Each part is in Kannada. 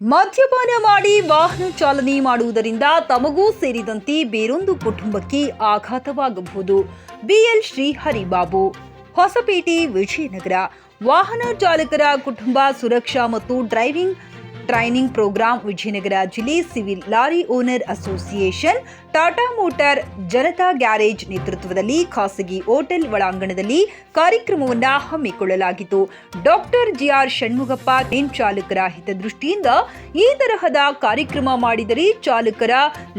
ಮದ್ಯಪಾನ ಮಾಡಿ ವಾಹನ ಚಾಲನೆ ಮಾಡುವುದರಿಂದ ತಮಗೂ ಸೇರಿದಂತೆ ಬೇರೊಂದು ಕುಟುಂಬಕ್ಕೆ ಆಘಾತವಾಗಬಹುದು. B L Shri Haribabu Hosapete, Vijayanagara. ವಾಹನ ಚಾಲಕರ ಕುಟುಂಬ ಸುರಕ್ಷಾ ಮತ್ತು ಡ್ರೈವಿಂಗ್, ಟ್ರೈನಿಂಗ್ ಪ್ರೋಗ್ರಾಂ ವಿಜಯನಗರ ಜಿಲ್ಲೆ civil lorry owner association Tata motor Janata garage ನೇತೃತ್ವದಲ್ಲಿ ಖಾಸಗಿ ಹೋಟೆಲ್ ಒಳಾಂಗಣದಲ್ಲಿ ಕಾರ್ಯಕ್ರಮವನ್ನು ಹಮ್ಮಿಕೊಳ್ಳಲಾಗಿತ್ತು. ಡಾಕ್ಟರ್ ಜಿಆರ್ ಷಣ್ಮುಗಪ್ಪ ಟ್ರೈನ್ ಚಾಲಕರ ಹಿತದೃಷ್ಟಿಯಿಂದ ಈ ತರಹದ ಕಾರ್ಯಕ್ರಮ ಮಾಡಿದರೆ ಚಾಲಕರ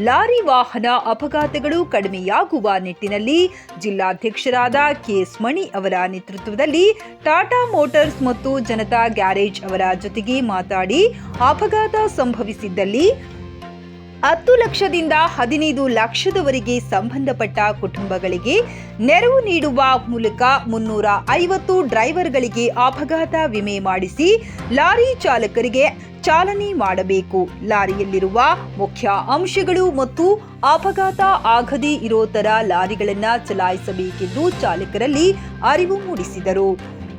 ಲಾರಿ ವಾಹನ ಅಪಘಾತಗಳು ಕಡಿಮೆಯಾಗುವ ನಿಟ್ಟಿನಲ್ಲಿ ಜಿಲ್ಲಾಧ್ಯಕ್ಷರಾದ ಕೆಎಸ್ ಮಣಿ ಅವರ ನೇತೃತ್ವದಲ್ಲಿ ಟಾಟಾ ಮೋಟಾರ್ಸ್ ಮತ್ತು ಜನತಾ ಗ್ಯಾರೇಜ್ ಅವರ ಜೊತೆಗೆ ಮಾತಾಡಿ ಅಪಘಾತ ಸಂಭವಿಸಿದ್ದಲ್ಲಿ ಹತ್ತು ಲಕ್ಷದಿಂದ ಹದಿನೈದು ಲಕ್ಷದವರೆಗೆ ಸಂಬಂಧಪಟ್ಟ ಕುಟುಂಬಗಳಿಗೆ ನೆರವು ನೀಡುವ ಮೂಲಕ ಮುನ್ನೂರ ಐವತ್ತು ಡ್ರೈವರ್ಗಳಿಗೆ ಅಪಘಾತ ವಿಮೆ ಮಾಡಿಸಿ ಲಾರಿ ಚಾಲಕರಿಗೆ ಚಾಲನೆ ಮಾಡಬೇಕು. ಲಾರಿಯಲ್ಲಿರುವ ಮುಖ್ಯ ಅಂಶಗಳು ಮತ್ತು ಅಪಘಾತ ಆಗದೇ ಇರೋ ತರ ಲಾರಿಗಳನ್ನು ಚಲಾಯಿಸಬೇಕೆಂದು ಚಾಲಕರಲ್ಲಿ ಅರಿವು ಮೂಡಿಸಿದರು.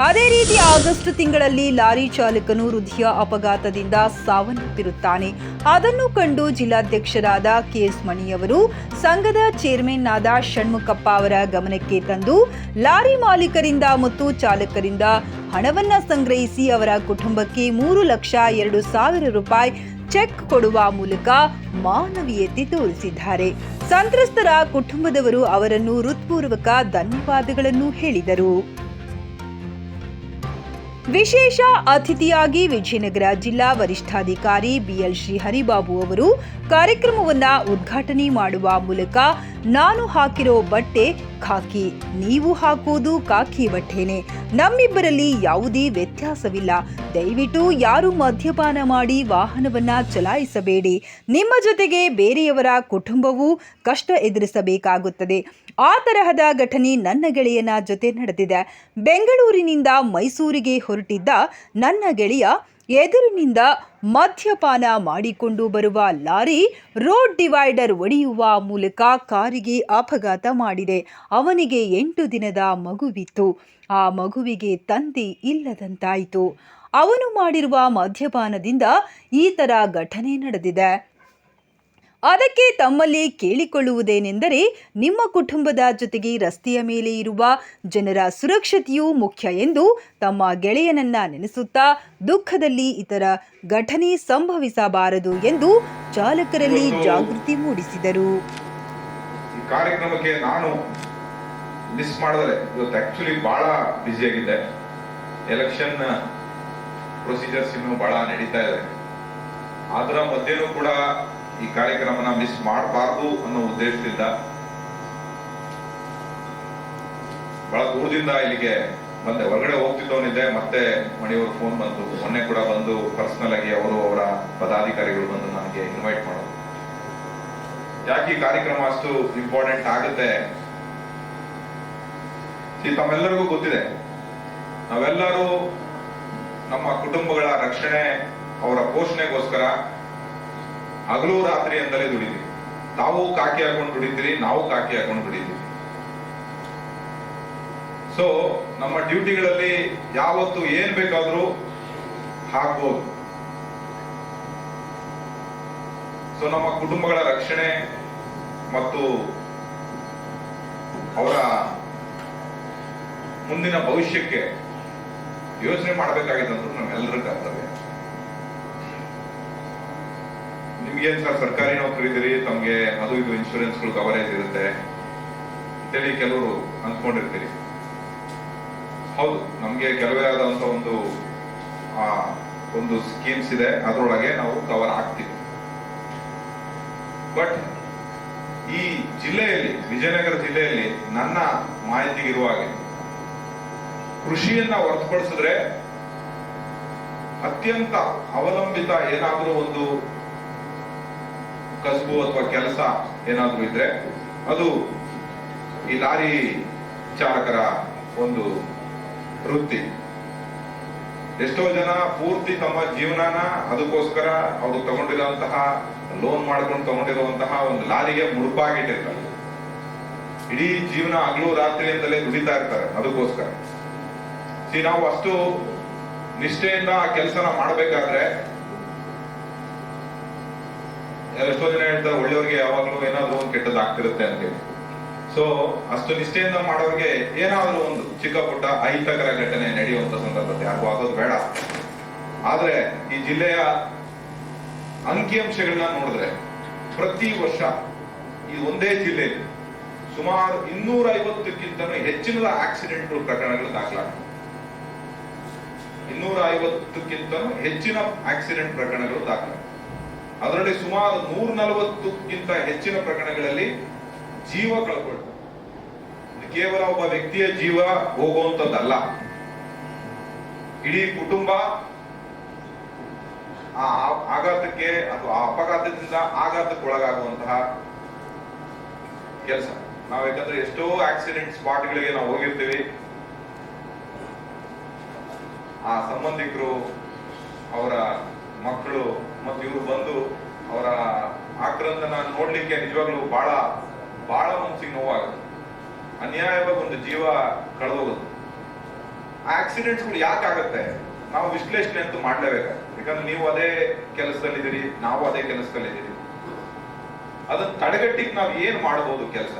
ಅದೇ ರೀತಿ ಆಗಸ್ಟ್ ತಿಂಗಳಲ್ಲಿ ಲಾರಿ ಚಾಲಕನು ಹೃದಯ ಅಪಘಾತದಿಂದ ಸಾವನ್ನಪ್ಪಿರುತ್ತಾನೆ. ಅದನ್ನು ಕಂಡು ಜಿಲ್ಲಾಧ್ಯಕ್ಷರಾದ ಕೆಎಸ್ ಮಣಿಯವರು ಸಂಘದ ಚೇರ್ಮನ್ ಆದ ಷಣ್ಮುಖಪ್ಪ ಅವರ ಗಮನಕ್ಕೆ ತಂದು ಲಾರಿ ಮಾಲೀಕರಿಂದ ಮತ್ತು ಚಾಲಕರಿಂದ ಹಣವನ್ನ ಸಂಗ್ರಹಿಸಿ ಅವರ ಕುಟುಂಬಕ್ಕೆ ಮೂರು ಲಕ್ಷ ಎರಡು ಸಾವಿರ ರೂಪಾಯಿ ಚೆಕ್ ಕೊಡುವ ಮೂಲಕ ಮಾನವೀಯತೆ ತೋರಿಸಿದ್ದಾರೆ. ಸಂತ್ರಸ್ತರ ಕುಟುಂಬದವರು ಅವರನ್ನು ಹೃತ್ಪೂರ್ವಕ ಧನ್ಯವಾದಗಳನ್ನು ಹೇಳಿದರು. ವಿಶೇಷ ಅತಿಥಿಯಾಗಿ ವಿಜಯನಗರ ಜಿಲ್ಲಾ ವರಿಷ್ಠಾಧಿಕಾರಿ ಬಿಎಲ್ ಶ್ರೀ ಹರಿಬಾಬು ಅವರು ಕಾರ್ಯಕ್ರಮವನ್ನ ಉದ್ಘಾಟನೆ ಮಾಡುವ ಮೂಲಕ ನಾನು ಹಾಕಿರೋ ಬಟ್ಟೆ ಖಾಕಿ, ನೀವು ಹಾಕುವುದು ಖಾಕಿ ಬಟ್ಟೆನೆ. ನಮ್ಮಿಬ್ಬರಲ್ಲಿ ಯಾವುದೇ ವ್ಯತ್ಯಾಸವಿಲ್ಲ. ದಯವಿಟ್ಟು ಯಾರು ಮದ್ಯಪಾನ ಮಾಡಿ ವಾಹನವನ್ನ ಚಲಾಯಿಸಬೇಡಿ. ನಿಮ್ಮ ಜೊತೆಗೆ ಬೇರೆಯವರ ಕುಟುಂಬವೂ ಕಷ್ಟ ಎದುರಿಸಬೇಕಾಗುತ್ತದೆ. ಆ ತರಹದ ಘಟನೆ ನನ್ನ ಗೆಳೆಯನ ಜೊತೆ ನಡೆದಿದೆ. ಬೆಂಗಳೂರಿನಿಂದ ಮೈಸೂರಿಗೆ ಹೊರಟಿದ್ದ ನನ್ನ ಗೆಳೆಯ ಎದುರಿನಿಂದ ಮದ್ಯಪಾನ ಮಾಡಿಕೊಂಡು ಬರುವ ಲಾರಿ ರೋಡ್ ಡಿವೈಡರ್ ಒಡೆಯುವ ಮೂಲಕ ಕಾರಿಗೆ ಅಪಘಾತ ಮಾಡಿದೆ. ಅವನಿಗೆ ಎಂಟು ದಿನದ ಮಗುವಿತ್ತು. ಆ ಮಗುವಿಗೆ ತಂದೆ ಇಲ್ಲದಂತಾಯಿತು. ಅವನು ಮಾಡಿರುವ ಮದ್ಯಪಾನದಿಂದ ಈ ಥರ ಘಟನೆ ನಡೆದಿದೆ. ಅದಕ್ಕೆ ತಮ್ಮಲ್ಲಿ ಕೇಳಿಕೊಳ್ಳುವುದೇನೆಂದರೆ ನಿಮ್ಮ ಕುಟುಂಬದ ಜೊತೆಗೆ ರಸ್ತೆಯ ಮೇಲೆ ಇರುವ ಜನರ ಸುರಕ್ಷತೆಯೂ ಮುಖ್ಯ ಎಂದು ತಮ್ಮ ಗೆಳೆಯನನ್ನ ನೆನೆಸುತ್ತಾ ದುಃಖದಲ್ಲಿ ಇತರ ಘಟನೆ ಸಂಭವಿಸಬಾರದು ಎಂದು ಚಾಲಕರಲ್ಲಿ ಜಾಗೃತಿ ಮೂಡಿಸಿದರು. ಕಾರ್ಯಕ್ರಮಕ್ಕೆ ನಾನು ಮಿಸ್ ಮಾಡಿದರೆ ಇವತ್ತು ಆಕ್ಚುಲಿ ಬಹಳ ಬ್ಯುಸಿ ಆಗಿದ್ದೆ. ಎಲೆಕ್ಷನ್ ಪ್ರೊಸೀಜರ್ಸ್ ಇನ್ನು ಬಹಳ ನಡೀತಾ ಇದೆ. ಅದರ ಮಧ್ಯೆನೂ ಕೂಡ ಈ ಕಾರ್ಯಕ್ರಮನ ಮಿಸ್ ಮಾಡಬಾರದು ಅನ್ನೋ ಉದ್ದೇಶದಿಂದ ಬಹಳ ದೂರದಿಂದ ಇಲ್ಲಿಗೆ ಬಂದೆ. ಹೊರಗಡೆ ಹೋಗ್ತಿದ್ದವನಿದ್ದೆ ಮತ್ತೆ ಮಣಿಯವರು ಫೋನ್ ಬಂತು. ಮೊನ್ನೆ ಕೂಡ ಬಂದು ಪರ್ಸನಲ್ ಆಗಿ ಅವರು ಅವರ ಪದಾಧಿಕಾರಿಗಳು ಬಂದು ನನಗೆ ಇನ್ವೈಟ್ ಮಾಡೋದು ಯಾಕೆ ಈ ಕಾರ್ಯಕ್ರಮ ಅಷ್ಟು ಇಂಪಾರ್ಟೆಂಟ್ ಆಗುತ್ತೆ? ತಮ್ಮೆಲ್ಲರಿಗೂ ಗೊತ್ತಿದೆ. ನಾವೆಲ್ಲರೂ ನಮ್ಮ ಕುಟುಂಬಗಳ ರಕ್ಷಣೆ, ಅವರ ಪೋಷಣೆಗೋಸ್ಕರ ಹಗಲು ರಾತ್ರಿ ಅಂತಲೇ ದುಡಿತೀವಿ ತಾವು ಕಾಕಿ ಹಾಕೊಂಡು ದುಡಿತೀರಿ ನಾವು ಕಾಕಿ ಹಾಕೊಂಡು ದುಡಿತೀವಿ ಸೊ ನಮ್ಮ ಡ್ಯೂಟಿಗಳಲ್ಲಿ ಯಾವತ್ತು ಏನ್ ಬೇಕಾದ್ರೂ ಹಾಕ್ಬೋದು. ಸೊ ನಮ್ಮ ಕುಟುಂಬಗಳ ರಕ್ಷಣೆ ಮತ್ತು ಅವರ ಮುಂದಿನ ಭವಿಷ್ಯಕ್ಕೆ ಯೋಚನೆ ಮಾಡಬೇಕಾಗಿದ್ದಂತೂ ನಮ್ಮೆಲ್ಲರ ಕರ್ತವ್ಯ. ನಿಮ್ಗೇನ್ ಸರ್ ಸರ್ಕಾರಿ ನೌಕರಿ ತಮಗೆ ತಮ್ಗೆ ಅದು ಇದು ಇನ್ಶೂರೆನ್ಸ್ಗಳು ಕವರೇಜ್ ಇರುತ್ತೆ ಅಂತೇಳಿ ಕೆಲವರು ಅನ್ಕೊಂಡಿರ್ತೀರಿ ಹೌದು, ನಮ್ಗೆ ಕೆಲವೇ ಆದಂತ ಒಂದು, ಆ, ಒಂದು ಸ್ಕೀಮ್ಸ್ ಇದೆ, ಅದರೊಳಗೆ ನಾವು ಕವರ್ ಆಗ್ತೀವಿ. ಬಟ್ ಈ ಜಿಲ್ಲೆಯಲ್ಲಿ, ವಿಜಯನಗರ ಜಿಲ್ಲೆಯಲ್ಲಿ ನನ್ನ ಮಾಹಿತಿಗಿರುವ ಹಾಗೆ, ಕೃಷಿಯನ್ನ ಹೊರತುಪಡಿಸಿದ್ರೆ ಅತ್ಯಂತ ಅವಲಂಬಿತ ಏನಾದ್ರೂ ಒಂದು ಕಸಬು ಅಥವಾ ಕೆಲಸ ಏನಾದ್ರೂ ಇದ್ರೆ ಅದು ಈ ಲಾರಿ ಚಾಲಕರ ಒಂದು ವೃತ್ತಿ. ಎಷ್ಟೋ ಜನ ಪೂರ್ತಿ ತಮ್ಮ ಜೀವನನ ಅದಕ್ಕೋಸ್ಕರ ಅವರು ತಗೊಂಡಿರುವಂತಹ ಲೋನ್ ಮಾಡ್ಕೊಂಡು ತಗೊಂಡಿರುವಂತಹ ಒಂದು ಲಾರಿಗೆ ಮುಡುಪಾಗಿಟ್ಟಿರ್ತಾರೆ. ಇಡೀ ಜೀವನ ಹಗಲು ರಾತ್ರಿಯಿಂದಲೇ ದುಡಿತಾ ಇರ್ತಾರೆ ಅದಕ್ಕೋಸ್ಕರ. ಸಿ, ನಾವು ಅಷ್ಟು ನಿಷ್ಠೆಯಿಂದ ಆ ಕೆಲಸನ ಮಾಡಬೇಕಾದ್ರೆ ಎಷ್ಟೋ ಜನ ಹೇಳ್ತಾರೆ, ಒಳ್ಳೆಯವ್ರಿಗೆ ಯಾವಾಗಲೂ ಏನಾದ್ರು ಒಂದು ಕೆಟ್ಟದ್ದು ಆಗ್ತಿರುತ್ತೆ ಅಂತೇಳಿ ಸೊ ಅಷ್ಟು ನಿಷ್ಠೆಯಿಂದ ಮಾಡೋರಿಗೆ ಏನಾದ್ರೂ ಒಂದು ಚಿಕ್ಕ ಪುಟ್ಟ ಅಹಿತಕರ ಘಟನೆ ನಡೆಯುವಂತ ಸಂದರ್ಭದಲ್ಲಿ ಯಾರಿಗೂ ಆಗೋದು ಬೇಡ. ಆದ್ರೆ ಈ ಜಿಲ್ಲೆಯ ಅಂಕಿಅಂಶಗಳನ್ನ ನೋಡಿದ್ರೆ ಪ್ರತಿ ವರ್ಷ ಈ ಒಂದೇ ಜಿಲ್ಲೆಯಲ್ಲಿ ಸುಮಾರು ಇನ್ನೂರ ಐವತ್ತಕ್ಕಿಂತ ಹೆಚ್ಚಿನ ಆಕ್ಸಿಡೆಂಟ್ ಪ್ರಕರಣಗಳು ದಾಖಲಾಗ್ತವೆ. ಇನ್ನೂರ ಐವತ್ತಕ್ಕಿಂತ ಹೆಚ್ಚಿನ ಆಕ್ಸಿಡೆಂಟ್ ಪ್ರಕರಣಗಳು ದಾಖಲಾಗಿವೆ ಅದರಲ್ಲಿ ಸುಮಾರು ನೂರ ನಲವತ್ತಕ್ಕಿಂತ ಹೆಚ್ಚಿನ ಪ್ರಕರಣಗಳಲ್ಲಿ ಜೀವ ಕಳ್ಕೊಳ್ತಾರೆ ಕೇವಲ ಒಬ್ಬ ವ್ಯಕ್ತಿಯ ಜೀವ ಹೋಗುವಂತದ್ದಲ್ಲ ಇಡೀ ಕುಟುಂಬ ಆ ಆ- ಆಘಾತಕ್ಕೆ ಅಥವಾ ಆ ಅಪಘಾತದಿಂದ ಆಘಾತಕ್ಕೆ ಒಳಗಾಗುವಂತಹ ಕೆಲಸ. ನಾವು ಯಾಕಂದ್ರೆ ಎಷ್ಟೋ ಆಕ್ಸಿಡೆಂಟ್ ಸ್ಪಾಟ್ಗಳಿಗೆ ನಾವು ಹೋಗಿರ್ತೀವಿ. ಆ ಸಂಬಂಧಿಕರು, ಅವರ ಮಕ್ಕಳು ಮತ್ತು ಇವರು ಬಂದು ಅವರ ಆಕ್ರಂದನ ನೋಡ್ಲಿಕ್ಕೆ ನಿಜವಾಗ್ಲೂ ಬಹಳ ಬಹಳ ಮನಸ್ಸಿಗೆ ನೋವಾಗುತ್ತೆ. ಅನ್ಯಾಯವಾಗಿ ಒಂದು ಜೀವ ಕಳೆದೋಗುತ್ತೆ. ಆಕ್ಸಿಡೆಂಟ್ಸ್ಗಳು ಯಾಕೆ ಆಗುತ್ತೆ? ನಾವು ವಿಶ್ಲೇಷಣೆ ಅಂತೂ ಮಾಡ್ಲೇಬೇಕಾಗುತ್ತೆ ಯಾಕಂದ್ರೆ ನೀವು ಅದೇ ಕೆಲಸದಲ್ಲಿದ್ದೀರಿ, ನಾವು ಅದೇ ಕೆಲಸದಲ್ಲಿದ್ದೀರಿ. ಅದನ್ನ ತಡೆಗಟ್ಟಿಗೆ ನಾವು ಏನ್ ಮಾಡಬಹುದು ಕೆಲಸ?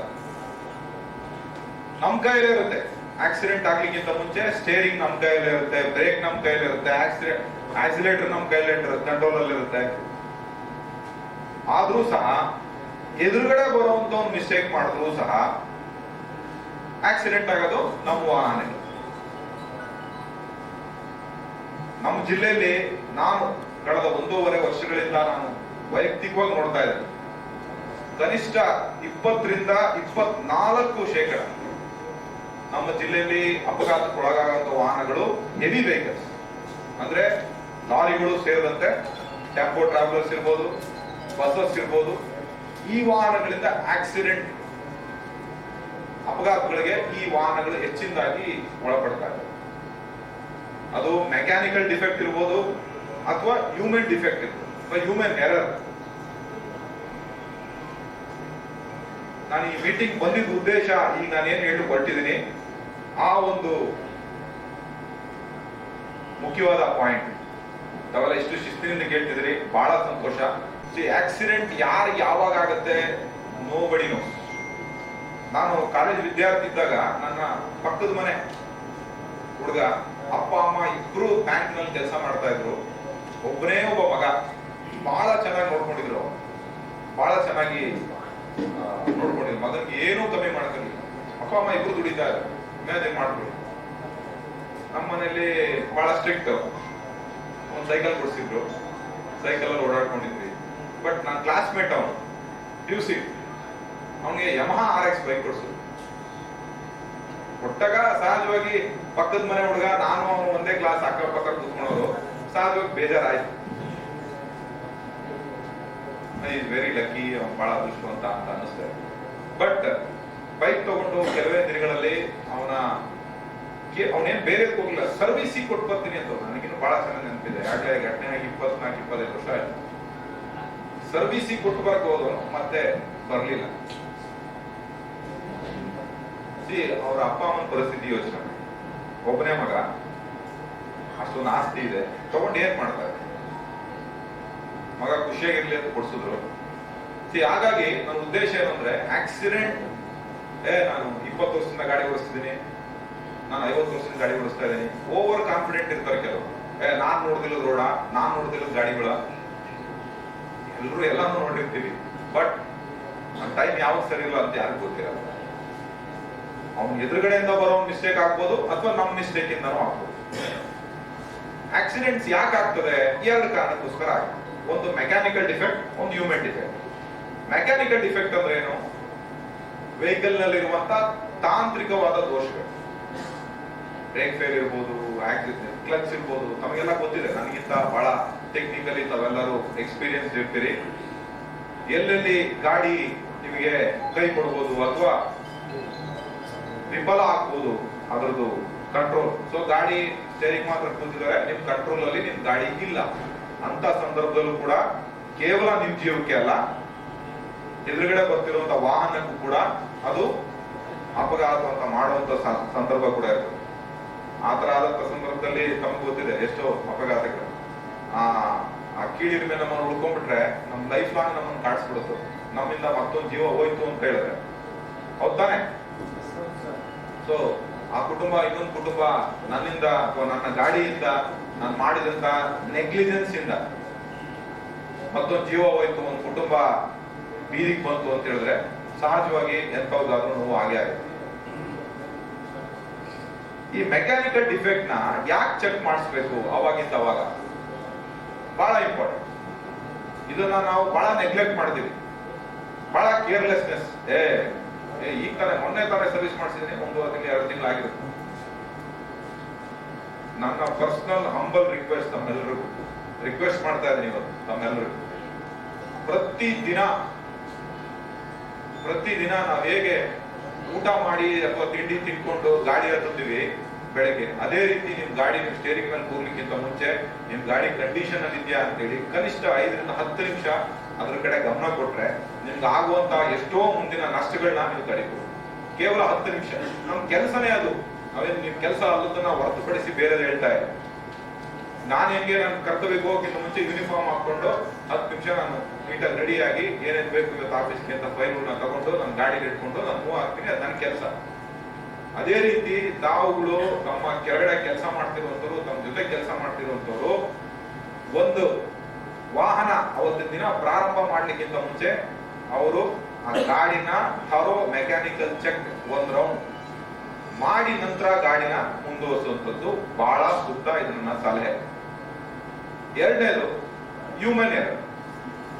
ನಮ್ ಕೈಲೇ ಇರುತ್ತೆ. ಆಕ್ಸಿಡೆಂಟ್ ಆಗ್ಲಿಕ್ಕಿಂತ ಮುಂಚೆ ಸ್ಟೇರಿಂಗ್ ನಮ್ ಕೈಲೇ ಇರುತ್ತೆ ಬ್ರೇಕ್ ನಮ್ ಕೈಲೇ ಇರುತ್ತೆ. ಆಕ್ಸಿಡೆಂಟ್ ಆಕ್ಸಿಲೇಟರ್ ನಮ್ಮ ಕೈಲಿ ಕಂಟ್ರೋಲ್ ಅಲ್ಲಿ ಇರುತ್ತೆ. ಆದ್ರೂ ಸಹ ಎದುರುಗಡೆ ಬರುವಂತ ಒಂದು ಮಿಸ್ಟೇಕ್ ಮಾಡಿದ್ರು ಸಹ ಆಕ್ಸಿಡೆಂಟ್ ಆಗೋದು ನಮ್ಮ ವಾಹನ ನಮ್ಮ ಜಿಲ್ಲೆಯಲ್ಲಿ ನಾನು ಕಳೆದ ಒಂದೂವರೆ ವರ್ಷಗಳಿಂದ ನಾನು ವೈಯಕ್ತಿಕವಾಗಿ ನೋಡ್ತಾ ಇದ್ದೇನೆ. ಕನಿಷ್ಠ ಇಪ್ಪತ್ತರಿಂದ ಇಪ್ಪತ್ನಾಲ್ಕು ಶೇಕಡ ನಮ್ಮ ಜಿಲ್ಲೆಯಲ್ಲಿ ಅಪಘಾತಕ್ಕೊಳಗಾಗುವಂತ ವಾಹನಗಳು ಹೆವಿ ವೆಹಿಕಲ್ಸ್ ಅಂದ್ರೆ ಲಾರಿಗಳು ಸೇರಿದಂತೆ ಟೆಂಪೋ ಟ್ರಾವೆಲರ್ಸ್ ಇರ್ಬೋದು ಬಸ್ಸಸ್ ಇರ್ಬೋದು, ಈ ವಾಹನಗಳಿಂದ ಆಕ್ಸಿಡೆಂಟ್ ಅಪಘಾತಗಳಿಗೆ ಈ ವಾಹನಗಳು ಹೆಚ್ಚಿನದಾಗಿ ಒಳಪಡ್ತಾ ಇವೆ ಅದು ಮೆಕ್ಯಾನಿಕಲ್ ಡಿಫೆಕ್ಟ್ ಇರ್ಬೋದು ಅಥವಾ ಹ್ಯೂಮನ್ ಡಿಫೆಕ್ಟ್ ಇರ್ಬೋದು ಹ್ಯೂಮನ್ ಎರರ್ ನಾನು ಈ ಮೀಟಿಂಗ್ ಬಂದಿದ್ದ ಉದ್ದೇಶ ಈಗ ನಾನು ಏನ್ ಹೇಳಿ ಹೊರಟಿದ್ದೀನಿ ಆ ಒಂದು ಮುಖ್ಯವಾದ ಪಾಯಿಂಟ್ ತಾವೆಲ್ಲ ಇಷ್ಟು ಶಿಸ್ತಿನಿಂದ ಕೇಳ್ತಿದ್ರಿ ಬಹಳ ಸಂತೋಷ. ಆಕ್ಸಿಡೆಂಟ್ ಯಾರು ಯಾವಾಗ ಆಗತ್ತೆ? ನೋ ಬಡಿ ನಾನು ಕಾಲೇಜ್ ವಿದ್ಯಾರ್ಥಿ ಇದ್ದಾಗ ನನ್ನ ಪಕ್ಕದ ಮನೆ ಹುಡುಗ, ಅಪ್ಪ, ಅಮ್ಮ ಇಬ್ರು ಬ್ಯಾಂಕ್ನಲ್ಲಿ ಕೆಲಸ ಮಾಡ್ತಾ ಇದ್ರು. ಒಬ್ಬನೇ ಒಬ್ಬ ಮಗ. ಬಹಳ ಚೆನ್ನಾಗಿ ನೋಡ್ಕೊಂಡಿದ್ರು ಬಹಳ ಚೆನ್ನಾಗಿ ನೋಡ್ಕೊಂಡಿದ್ರು. ಮಗನಿಗೆ ಏನೂ ಕಮ್ಮಿ ಮಾಡ್ತಿರ್ಲಿಲ್ಲ ಅಪ್ಪ, ಅಮ್ಮ ಇಬ್ರು ದುಡಿತಾ ಇದ್ರು. ಇಮ್ಯಾಜಿನ್ ಮಾಡ್ಬಿಡಿ. ನಮ್ಮ ಮನೇಲಿ ಬಹಳ ಸ್ಟ್ರಿಕ್ಟ್ ಒಂದು ಸೈಕಲ್ ಕೊಡ್ಸಿದ್ರು. ಸೈಕಲ್ ಅಲ್ಲಿ ಓಡಾಡ್ಕೊಂಡಿದ್ವಿ. ಬಟ್ ನನ್ನ ಕ್ಲಾಸ್ಮೇಟ್ ಅವನು ಸಿ ಅವನಿಗೆ ಯಮಹ ಆರ್ ಎಕ್ಸ್ ಬೈಕ್ ಕೊಡ್ಸಿದ್ರು. ಕೊಟ್ಟಾಗ ಸಹಜವಾಗಿ ಪಕ್ಕದ ಮನೆ ಹುಡುಗ, ನಾನು ಅವನು ಒಂದೇ ಕ್ಲಾಸ್ ಅಕ್ಕಪಕ್ಕ ಕೂತ್ಕೊಳ್ಳೋದು ಸಹಜವಾಗಿ ಬೇಜಾರಾಯ್ತು. ಈಸ್ ವೆರಿ ಲಕ್ಕಿ ಅವನು ಬಹಳ ಅದೃಷ್ಟವಂತ ಅಂತ ಅನ್ನಿಸ್ತಾ ಬಟ್ ಬೈಕ್ ತಗೊಂಡು ಕೆಲವೇ ದಿನಗಳಲ್ಲಿ ಅವನ ಅವನೇನ್ ಬೇರೆ ಹೋಗ್ಲಿಲ್ಲ ಸರ್ವಿಸಿಗೆ ಕೊಟ್ಟು ಬರ್ತೀನಿ ಅಂತ ನನಗಿನ್ನು ಬಹಳ ಚೆನ್ನಾಗಿ ನೆನಪಿದೆ. ಯಾಕೆ ಘಟನೆ ಆಗಿ ಇಪ್ಪತ್ನಾಲ್ಕು, ಇಪ್ಪತ್ತೈದು ವರ್ಷ ಆಯ್ತು. ಸರ್ವಿಸಿಗೆ ಕೊಟ್ಟು ಬರಕ್ ಹೋದವನು, ಮತ್ತೆ ಬರ್ಲಿಲ್ಲ. ಅವ್ರ ಅಪ್ಪ ಅಮ್ಮನ ಪರಿಸ್ಥಿತಿ ಯೋಚನೆ. ಒಬ್ಬನೇ ಮಗ, ಅಷ್ಟೊಂದು ಆಸ್ತಿ ಇದೆ. ತಗೊಂಡು ಏನ್ ಮಾಡ್ತಾರೆ? ಮಗ ಖುಷಿಯಾಗಿರ್ಲಿ ಅಂತ ಕೊಡ್ಸಿದ್ರು. ಸಿ, ಹಾಗಾಗಿ ನನ್ನ ಉದ್ದೇಶ ಏನಂದ್ರೆ ಆಕ್ಸಿಡೆಂಟ್ ಏ, ನಾನು ಇಪ್ಪತ್ತು ವರ್ಷದಿಂದ ಗಾಡಿ ಓಡಿಸ್ತಿದ್ದೀನಿ. ನಾನು ಐವತ್ತು ವರ್ಷದಿಂದ ಗಾಡಿ ಓಡಿಸ್ತಾ ಇದ್ದೀನಿ. ಓವರ್ ಕಾನ್ಫಿಡೆಂಟ್ ಇರ್ತಾರೆ ಕೆಲವರು. ಏ, ನಾನ್ ನೋಡ್ದಿಲ್ಲ ರೋಡ, ನಾನ್ ನೋಡ್ದಿಲ್ಲ ಗಾಡಿಗಳ. ಎಲ್ಲರೂ ಎಲ್ಲ ನೋಡಿರ್ತೀವಿ ಬಟ್ ಟೈಮ್ ಯಾವಾಗ ಸರಿ ಇಲ್ಲ ಅಂತ ಯಾರಿಗೂ ಗೊತ್ತಿರಲ್ಲ. ಅವ್ನ ಎದುರುಗಡೆಯಿಂದ ಬರೋ ಮಿಸ್ಟೇಕ್ ಆಗ್ಬೋದು ಅಥವಾ ನಮ್ಮ ಮಿಸ್ಟೇಕ್ ಇಂದನೂ ಆಗ್ಬೋದು. ಆಕ್ಸಿಡೆಂಟ್ಸ್ ಯಾಕೆ ಆಗ್ತದೆ? ಎರಡು ಕಾರಣಕ್ಕೋಸ್ಕರ ಆಗ್ತದೆ ಒಂದು ಮೆಕ್ಯಾನಿಕಲ್ ಡಿಫೆಕ್ಟ್ ಒಂದು ಹ್ಯೂಮನ್ ಡಿಫೆಕ್ಟ್ ಮೆಕ್ಯಾನಿಕಲ್ ಡಿಫೆಕ್ಟ್ ಅಂದ್ರೆ ಏನು? ವೆಹಿಕಲ್ ನಲ್ಲಿರುವಂತ ತಾಂತ್ರಿಕವಾದ ದೋಷಗಳು. ಬ್ರೇಕ್ ಫೇರ್ ಇರ್ಬೋದು ಕ್ಲಚ್ ಇರ್ಬೋದು, ತಮಗೆಲ್ಲ ಗೊತ್ತಿದೆ. ನನಗಿಂತ ಬಹಳ ಟೆಕ್ನಿಕಲಿ ತಾವೆಲ್ಲರೂ ಎಕ್ಸ್ಪೀರಿಯನ್ಸ್ ಇರ್ತೀರಿ. ಎಲ್ಲೆಲ್ಲಿ ಗಾಡಿ ನಿಮಗೆ ಕೈ ಕೊಡ್ಬೋದು ಅಥವಾ ವಿಫಲ ಹಾಕ್ಬೋದು, ಅದರದ್ದು ಕಂಟ್ರೋಲ್ ಸೊ ಗಾಡಿ ಸ್ಟೇರಿಂಗ್ ಮಾತ್ರ ಕೂತಿದ್ದಾರೆ. ನಿಮ್ ಕಂಟ್ರೋಲ್ ಅಲ್ಲಿ ನಿಮ್ ಗಾಡಿ ಇಲ್ಲ. ಅಂತ ಸಂದರ್ಭದಲ್ಲೂ ಕೂಡ ಕೇವಲ ನಿಮ್ ಜೀವಕ್ಕೆ ಅಲ್ಲ, ಎದುರುಗಡೆ ಬರ್ತಿರುವಂತ ವಾಹನಕ್ಕೂ ಕೂಡ ಅದು ಅಪಘಾತ ಅಂತ ಮಾಡುವಂತ ಸಂದರ್ಭ ಕೂಡ ಇರ್ತದೆ. ಆ ತರ ಆದಂತ ಸಂದರ್ಭದಲ್ಲಿ ತಮ್ಗೆ ಗೊತ್ತಿದೆ, ಎಷ್ಟೋ ಅಪಘಾತಗಳು. ಆ ಆ ಕೀಳಿರಿಮೆ ನಮ್ಮನ್ನು ಉಳ್ಕೊಂಡ್ಬಿಟ್ರೆ ನಮ್ಮ ಲೈಫ್ ಲಾಂಗ್ ನಮ್ಮನ್ನು ಕಾಡಿಸ್ಬಿಡುತ್ತೆ. ನಮ್ಮಿಂದ ಮತ್ತೊಂದು ಜೀವ ಹೋಯ್ತು ಅಂತ ಹೇಳಿದ್ರೆ. ಹೌದ್ ತಾನೆ? ಸೊ ಆ ಕುಟುಂಬ ಇನ್ನೊಂದು ಕುಟುಂಬ ನನ್ನಿಂದ ಅಥವಾ ನನ್ನ ಗಾಡಿಯಿಂದ, ನಾನು ಮಾಡಿದಂತ ನೆಗ್ಲಿಜೆನ್ಸ್ ಇಂದ ಮತ್ತೊಂದು ಜೀವ ಹೋಯ್ತು, ಒಂದು ಕುಟುಂಬ ಬೀದಿಗೆ ಬಂತು ಅಂತ ಹೇಳಿದ್ರೆ ಸಹಜವಾಗಿ ಎಂತವ್ದಾದ್ರೂ ನೋವು ಆಗೇ ಆಗುತ್ತೆ. ಈ ಮೆಕ್ಯಾನಿಕಲ್ ಡಿಫೆಕ್ಟ್ನ ಯಾಕೆ ಚೆಕ್ ಮಾಡಿಸ್ಬೇಕು ಅವಾಗಿಂದ ಅವಾಗ? ಬಹಳ ಇಂಪಾರ್ಟೆಂಟ್ ಇದನ್ನ ನಾವು ಬಹಳ ನೆಗ್ಲೆಕ್ಟ್ ಮಾಡಿದೀವಿ ಬಹಳ ಕೇರ್ಲೆಸ್ನೆಸ್ ಏ ಈಗ ತಾನೇ ಮೊನ್ನೆ ತಾನೆ ಸರ್ವಿಸ್ ಮಾಡಿಸಿದ್ದೀನಿ ಒಂದು ತಿಂಗಳು, ಎರಡು ತಿಂಗಳು ಆಗಿರುತ್ತೆ ನನ್ನ ಪರ್ಸನಲ್ ಹಂಬಲ್ ರಿಕ್ವೆಸ್ಟ್ ತಮ್ಮೆಲ್ಲರಿಗೂ ರಿಕ್ವೆಸ್ಟ್ ಮಾಡ್ತಾ ಇದ್ದೀನಿ ಇವತ್ತು ತಮ್ಮೆಲ್ಲರಿಗೂ ಪ್ರತಿ ದಿನ ಪ್ರತಿ ದಿನ ನಾವು ಹೇಗೆ ಊಟ ಮಾಡಿ ಅಥವಾ ತಿಂಡಿ ತಿನ್ಕೊಂಡು ಗಾಡಿ ಹತ್ತುತ್ತೀವಿ ಬೆಳಗ್ಗೆ. ಅದೇ ರೀತಿ ನಿಮ್ ಗಾಡಿ ನಿಮ್ ಸ್ಟೇರಿಂಗ್ ಮೇಲೆ ಕೂರ್ಲಿಕ್ಕಿಂತ ಮುಂಚೆ ನಿಮ್ ಗಾಡಿ ಕಂಡೀಷನ್ ಅಲ್ಲಿ ಇದೆಯಾ ಅಂತೇಳಿ ಕನಿಷ್ಠ ಐದರಿಂದ ಹತ್ತು ನಿಮಿಷ ಅದ್ರ ಕಡೆ ಗಮನ ಕೊಟ್ರೆ ನಿಮ್ಗೆ ಆಗುವಂತ ಎಷ್ಟೋ ಮುಂದಿನ ನಷ್ಟಗಳನ್ನ ನೀವು ತಡಿಬಹುದು ಕೇವಲ ಹತ್ತು ನಿಮಿಷ. ನಮ್ ಕೆಲಸನೇ ಅದು. ಅವೇನ್ ನಿಮ್ ಕೆಲಸ ಅಲ್ಲದನ್ನ ಹೊರತುಪಡಿಸಿ ಬೇರೆ ಹೇಳ್ತಾ ಇಲ್ಲ. ನಾನು ಹೆಂಗೆ ನನ್ನ ಕರ್ತವ್ಯಕ್ಕೆ ಹೋಗಿ ಮುಂಚೆ ಯೂನಿಫಾರ್ಮ್ ಹಾಕೊಂಡು ಹತ್ತು ನಿಮಿಷ ನಾನು ನೀಟಾಗಿ ರೆಡಿ ಆಗಿ ಏನೇನು ಬೇಕು ಇವತ್ತು ಆಫೀಸ್ಗೆ ಅಂತ ಫೈಲ್ಗಳನ್ನ ತಗೊಂಡು ನನ್ನ ಗಾಡಿಗೆ ಇಟ್ಕೊಂಡು ನಾನು ಮೂವ್ ಆಗ್ತೀನಿ, ಅದು ನನ್ನ ಕೆಲಸ. ಅದೇ ರೀತಿ ತಾವುಗಳು ತಮ್ಮ ಕೆಳಗಡೆ ಕೆಲಸ ಮಾಡ್ತಿರುವಂತವ್ರು, ತಮ್ಮ ಜೊತೆ ಕೆಲಸ ಮಾಡ್ತಿರುವಂತವ್ರು, ಒಂದು ವಾಹನ ಅವತ್ತಿನ ದಿನ ಪ್ರಾರಂಭ ಮಾಡ್ಲಿಕ್ಕಿಂತ ಮುಂಚೆ ಅವರು ಆ ಗಾಡಿನ ಥರೋ ಮೆಕ್ಯಾನಿಕಲ್ ಚೆಕ್ ಒಂದ್ ರೌಂಡ್ ಮಾಡಿ ನಂತರ ಗಾಡಿನ ಮುಂದುವರಿಸುವಂತದ್ದು ಬಹಳ ಸೂಕ್ತ ಇದನ್ನ ಸಲಹೆ. ಎರಡನೇದು ಹ್ಯೂಮನ್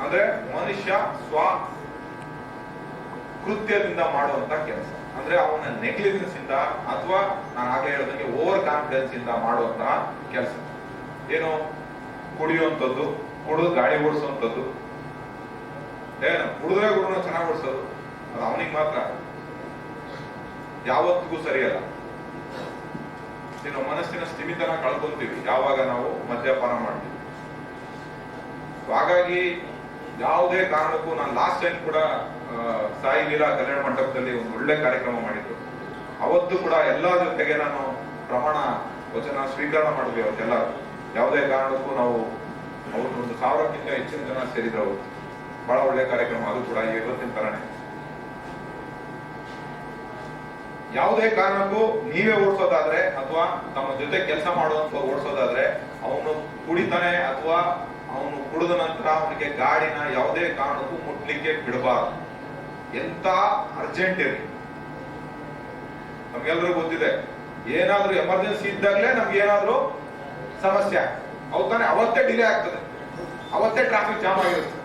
ಅಂದ್ರೆ ಮನುಷ್ಯ ಸ್ವ ಕೃತ್ಯದಿಂದ ಮಾಡುವಂತ ಕೆಲಸ. ಅಂದ್ರೆ ಅವನ ನೆಗ್ಲಿಜೆನ್ಸ್ ಇಂದ ಅಥವಾ ನಾನು ಆಗ್ಲೇ ಹೇಳಿದಂಗೆ ಓವರ್ ಕಾನ್ಫಿಡೆನ್ಸ್ ಇಂದ ಮಾಡುವಂತಹ ಕೆಲಸ. ಏನು? ಕುಡಿಯುವಂಥದ್ದು, ಕುಡಿದು ಗಾಡಿ ಓಡಿಸುವಂಥದ್ದು. ಏನು? ಕುಡಿದ್ರೆ ಗುರುನ ಚೆನ್ನಾಗಿ ಓಡಿಸೋದು. ಅದು ಅವನಿಗೆ ಮಾತ್ರ. ಯಾವತ್ತಿಗೂ ಸರಿಯಲ್ಲ. ಏನು ಮನಸ್ಸಿನ ಸ್ಥಿಮಿತನ ಕಳ್ಕೊಂತೀವಿ. ಯಾವಾಗ ನಾವು ಮದ್ಯಪಾನ ಮಾಡ್ತೀವಿ. ಹಾಗಾಗಿ ಯಾವುದೇ ಕಾರಣಕ್ಕೂ ನಾನು ಲಾಸ್ಟ್ ಟೈಮ್ ಕೂಡ ಸಾಯಿ ಲೀಲಾ ಕಲ್ಯಾಣ ಮಂಟಪದಲ್ಲಿ ಒಂದು ಒಳ್ಳೆ ಕಾರ್ಯಕ್ರಮ ಮಾಡಿದ್ರು. ಅವತ್ತು ಕೂಡ ಎಲ್ಲ ಜೊತೆಗೆ ನಾನು ಪ್ರಮಾಣ ವಚನ ಸ್ವೀಕಾರ ಮಾಡಿದ್ವಿ ಅವತ್ತೆಲ್ಲ. ಯಾವುದೇ ಕಾರಣಕ್ಕೂ ನಾವು ಅವರು ಒಂದು ಸಾವಿರಕ್ಕಿಂತ ಹೆಚ್ಚಿನ ಜನ ಸೇರಿದ್ರು ಅವತ್ತು. ಬಹಳ ಒಳ್ಳೆ ಕಾರ್ಯಕ್ರಮ, ಅದು ಕೂಡ ಇವತ್ತಿನ ತರನೇ. ಯಾವುದೇ ಕಾರಣಕ್ಕೂ ನೀವೇ ಓಡಿಸೋದಾದ್ರೆ ಅಥವಾ ತಮ್ಮ ಜೊತೆ ಕೆಲಸ ಮಾಡುವಂತ ಓಡಿಸೋದಾದ್ರೆ, ಅವನು ಕುಡಿತಾನೆ ಅಥವಾ ಅವನು ಕುಡಿದ ನಂತರ ಅವನಿಗೆ ಗಾಡಿನ ಯಾವುದೇ ಕಾರಣಕ್ಕೂ ಮುಟ್ಲಿಕ್ಕೆ ಬಿಡಬಾರದು. ಎಂತ ಅರ್ಜೆಂಟ್ ಇರಲಿ ನಮ್ಗೆಲ್ರಿಗೂ ಗೊತ್ತಿದೆ. ಏನಾದ್ರೂ ಎಮರ್ಜೆನ್ಸಿ ಇದ್ದಾಗಲೇ ನಮ್ಗೆ ಏನಾದ್ರೂ ಸಮಸ್ಯೆ ತಾನೆ ಅವತ್ತೇ ಡಿಲೇ ಆಗ್ತದೆ. ಅವತ್ತೇ ಟ್ರಾಫಿಕ್ ಜಾಮ್ ಆಗಿರುತ್ತೆ.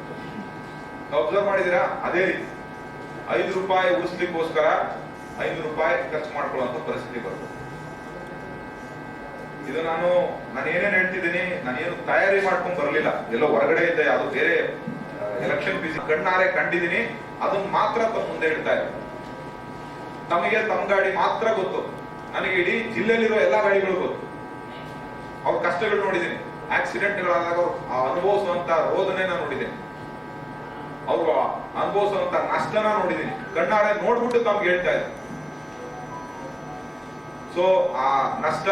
ಅಬ್ಸರ್ವ್ ಮಾಡಿದಿರಾ ಅದೇ ರೀತಿ. ಐದು ರೂಪಾಯಿ ಉಳಿಸ್ಲಿಕ್ಕೋಸ್ಕರ ಐದು ರೂಪಾಯಿ ಖರ್ಚು ಮಾಡ್ಕೊಳ್ಳುವಂತ ಪರಿಸ್ಥಿತಿ ಬರುತ್ತೆ ಇದು ನಾನು ನಾನು ಹೇಳ್ತಿದ್ದೀನಿ ನಾನೇನು ತಯಾರಿ ಮಾಡ್ಕೊಂಡು ಬರಲಿಲ್ಲ. ಎಲ್ಲೋ ಹೊರಗಡೆ ಇದ್ದೆ, ಅದು ಬೇರೆ ಎಲೆಕ್ಷನ್ ಬಿಸಿ ಕಣ್ಣಾರೆ ಕಂಡಿದ್ದೀನಿ, ಅದನ್ನ ಮಾತ್ರ ತಮ್ಮ ಮುಂದೆ ಹೇಳ್ತಾ ಇದೆ ತಮಗೆ ತಮ್ಮ ಗಾಡಿ ಮಾತ್ರ ಗೊತ್ತು. ನನಗೆ ಇಡೀ ಜಿಲ್ಲೆಯಲ್ಲಿರೋ ಎಲ್ಲಾ ಗಾಡಿಗಳು ಗೊತ್ತು. ಅವ್ರ ಕಷ್ಟಗಳು ನೋಡಿದ್ದೀನಿ. ಆಕ್ಸಿಡೆಂಟ್ಗಳಾದಾಗ ಅವ್ರು ಅನುಭವಿಸುವಂತ ರೋದನೆ ನೋಡಿದ್ದೀನಿ. ಅವರು ಅನುಭವಿಸುವಂತ ನಷ್ಟನ ನೋಡಿದ್ದೀನಿ. ಕಣ್ಣಾರೆ ನೋಡ್ಬಿಟ್ಟು ತಮ್ಗೆ ಹೇಳ್ತಾ ಇದ್ದೀನಿ. ಸೊ ಆ ನಷ್ಟ